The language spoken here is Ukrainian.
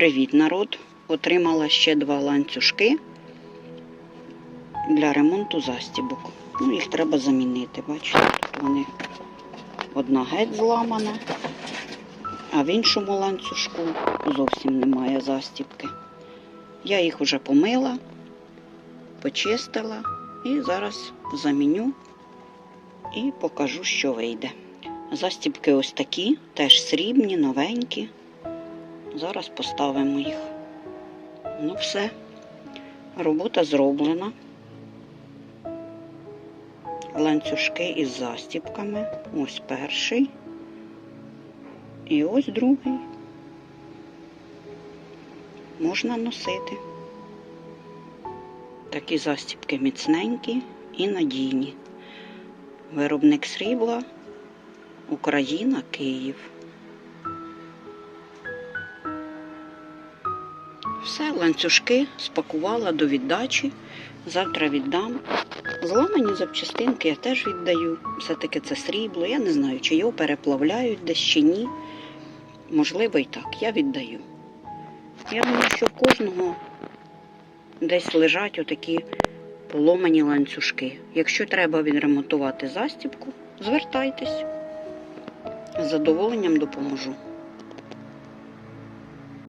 Привіт, народ! Отримала ще два ланцюжки для ремонту застібок. Ну, їх треба замінити. Бачите, тут вони одна геть зламана, а в іншому ланцюжку зовсім немає застібки. Я їх вже помила, почистила і зараз заміню і покажу, що вийде. Застібки ось такі, теж срібні, новенькі. Зараз поставимо їх. Ну все, робота зроблена. Ланцюжки із застібками. Ось перший. І ось другий. Можна носити. Такі застібки міцненькі і надійні. Виробник срібла Україна, Київ. Все, ланцюжки спакувала до віддачі. Завтра віддам. Зламані запчастинки я теж віддаю. Все-таки це срібло. Я не знаю, чи його переплавляють десь чи ні. Можливо, і так. Я віддаю. Я думаю, що в кожного десь лежать отакі поломані ланцюжки. Якщо треба відремонтувати застібку, звертайтесь. З задоволенням допоможу.